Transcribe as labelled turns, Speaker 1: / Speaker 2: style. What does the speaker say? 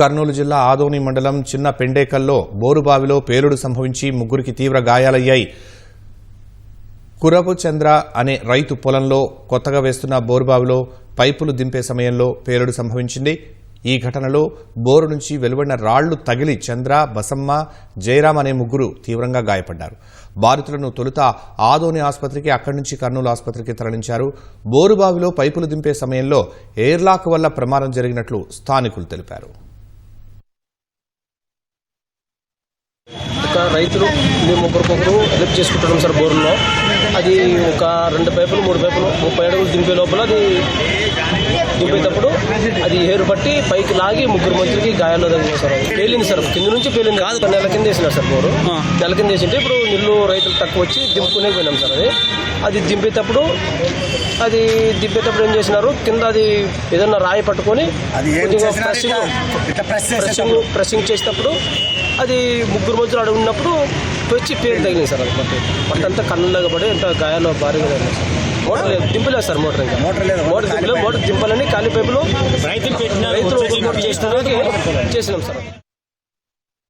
Speaker 1: కర్నూలు జిల్లా ఆదోని మండలం చిన్న పెండేకల్లో బోరుబావిలో పేలుడు సంభవించి ముగ్గురికి తీవ్ర గాయాలయ్యాయి. కురపు చంద్ర అనే రైతు పొలంలో కొత్తగా వేస్తున్న బోరుబావిలో పైపులు దింపే సమయంలో పేలుడు సంభవించింది. ఈ ఘటనలో బోరు నుంచి వెలువడిన రాళ్ళు తగిలి చంద్ర బసమ్మ జయరాం అనే ముగ్గురు తీవ్రంగా గాయపడ్డారు. బాధితులను తొలుత ఆదోని ఆసుపత్రికి అక్కడి నుంచి కర్నూలు ఆసుపత్రికి తరలించారు. బోరుబావిలో పైపులు దింపే సమయంలో ఎయిర్లాక్ వల్ల ప్రమాదం జరిగినట్లు స్థానికులు తెలిపారు.
Speaker 2: ఒక రైతులు మేము ముగ్గురికొకరు హెల్ప్ చేసుకుంటున్నాం సార్ బోర్లో. అది ఒక రెండు పైపులు మూడు పైపులు ముప్పై అడుగులు దింపే లోపల అది దింపేటప్పుడు అది ఏరు పట్టి పైకి లాగి ముగ్గురు మనుషులకి గాయాల్లో తగిలింది సార్ అది. పేలింది సార్ కింద నుంచి పేలింది. కాదు నెల కింద వేసినారు సార్ బోరు. నెల కింద వేసింటే ఇప్పుడు నీళ్ళు రైతులు తక్కువ వచ్చి దింపుకునే పోయినాం సార్ అది. అది దింపేటప్పుడు అది దింపేటప్పుడు ఏం చేసినారు. కింద అది ఏదన్నా రాయి పట్టుకొని
Speaker 3: అది ఏం
Speaker 2: కొద్దిగా
Speaker 3: చేసినా
Speaker 2: pressing-
Speaker 3: ఇట్లా ప్రెస్
Speaker 2: ప్రెసింగ్
Speaker 3: చేసేటప్పుడు.
Speaker 2: ప్రెసింగ్ చేసేటప్పుడు అది ముగ్గురు మధ్యలో అడుగు ఉన్నప్పుడు వచ్చి పేరు తగిలింది సార్ అది మట్టి అంతా కళ్ళగా పడి ఎంత గాయాలు భారీగా తగిలింది సార్. మోటార్ లేదు. దింపలేదు సార్ మోటార్ ఇంకా.
Speaker 3: మోటార్ లేదు,
Speaker 2: మోటార్ దింపలేదు. మోటార్ దింపాలని ఖాళీ పైపులు
Speaker 4: రైతులు
Speaker 2: చేసినారు. చేసినాం సార్.